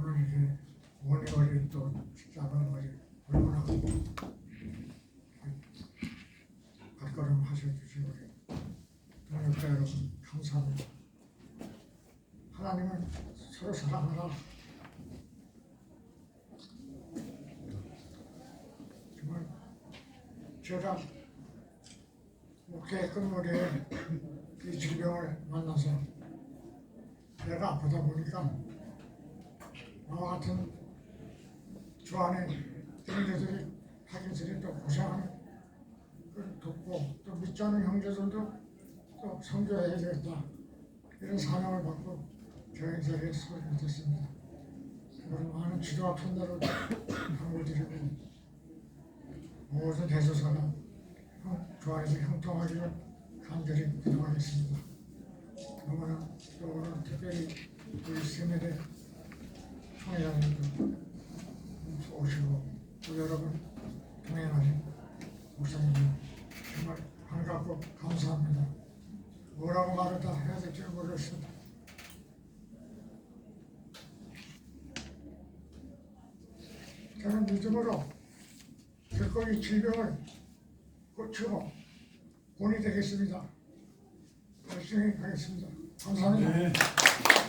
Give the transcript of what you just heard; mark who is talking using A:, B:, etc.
A: 오늘 이렇게 원거리 또 작은 거리 얼마나 발걸음 하셔주시고 동역자 여러분 감사합니다. 하나님은 서로 사랑하라. 정말 제가 목회 끝머리에 이 질병을 만나서 내가 아프다 보니까 나와 같은 저 안에 형제들이 파kin슨이 또 고생하는 걸 돕고 또 믿지 않은 형제들도 또 성교해야 되겠다 이런 사명을 받고 자리에 서게 됐습니다. 그런 많은 기도와 판단을 당을 드리고 모든 대조사가 형, 좋아해서 형통하기를 간절히 기도하겠습니다. 너무나 또 오늘 특별히 우리 세면에 총회장님도 오시고 또 여러분 동행하신 목사님들 정말 반갑고 감사합니다. 뭐라고 말을 다 해야 될지 모르겠습니다. 저는 믿음으로 기꺼이 질병을 고치고 본이 되겠습니다. 열심히 하겠습니다. 감사합니다.